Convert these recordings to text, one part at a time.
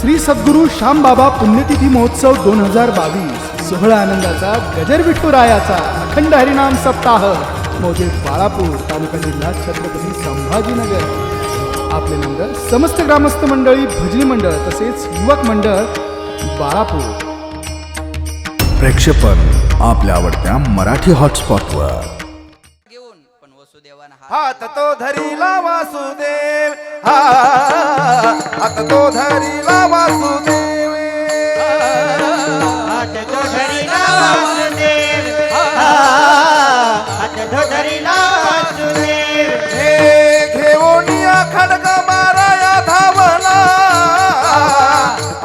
श्री सद्गुरू श्यामबाबा पुण्यतिथी महोत्सव दोन हजार बावीस सोहळा आनंदाचा गजर विठुरायाचा अखंड हरिनाम सप्ताह मोजे बाळापूर तालुका जिल्हा छत्रपती संभाजीनगर. आपले नंबर समस्त ग्रामस्थ मंडळी भजनी मंडळ तसेच युवक मंडळ बाळापूर. प्रेक्षेपण आपल्या आवडत्या मराठी हॉटस्पॉटवर घेऊन पण वसुदेवान हात तो धरीला वासुदेव हा हात तो धरीला वासुदेव हात तो धरिला वासुदेव हात तो धरिला वासुदेव हे घेऊन या खडग माराया धावला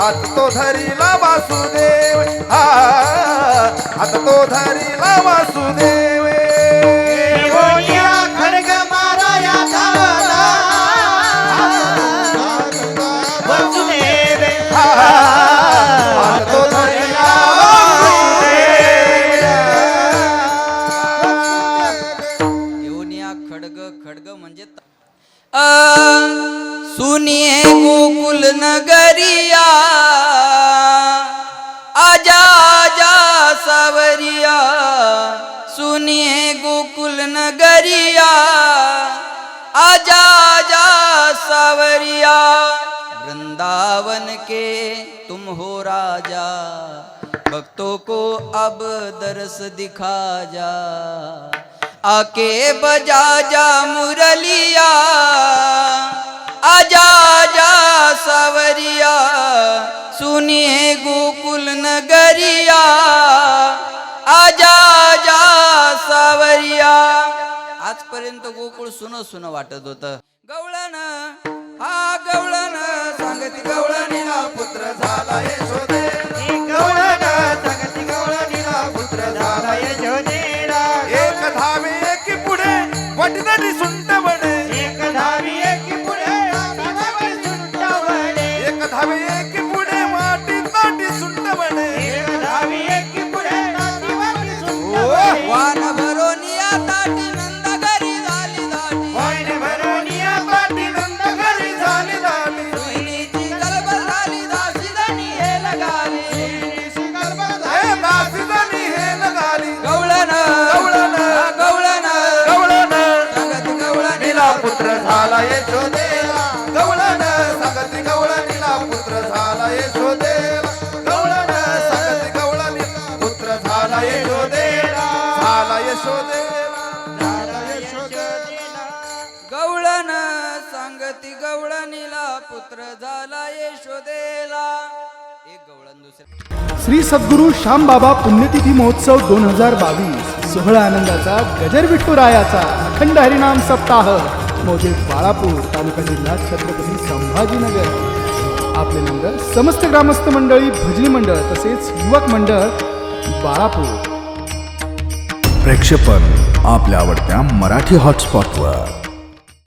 हात तो धरीला वासुदेव हा हात तो धरीला वासुदेव सुनिए गोकुल नगरिया आजा आजा सावरिया सुनिए गोकुल नगरिया आजा आजा सावरिया वृंदावन के तुम हो राजा भक्तों को अब दरस दिखा जा। आके बजा जा मुरलिया आजा जा सवरिया सुनिए गोकुल नगरिया आजा जा सावरिया। आजपर्यंत गोकुळ सुन सुन वाटत होत. गवळण हा गवळण सांगती गवळणीला पुत्र झाला हे गवळण पुढे वटनटी सुंट बने एक धावी एक पुढे सुंटावणे एक धावे एक पुढे वाटी ताटी सुंट बने एक धावी एक पुढे सुंटावणे वान भरोनिया ताटी झाला यशोदेला गवळण सगती गवळणीला पुत्र झाला गवळण गवळणी पुत्र झाला झाला झाला गवळण सांगती गवळणीला पुत्र झाला यशोदेला एक गवळण श्री सद्गुरू श्यामबाबा पुण्यतिथी महोत्सव दोन हजार बावीस सोहळा आनंदाचा गजर विठ्ठुरायाचा अखंड हरिनाम सप्ताह. मौजे बाळापूर तालुका जिल्हा छत्रपती संभाजीनगर. आपले नंबर समस्त ग्रामस्थ मंडळी भजनी मंडळ तसेच युवक मंडळ बाळापूर. प्रेक्षेपण आपल्या आवडत्या मराठी हॉटस्पॉटवर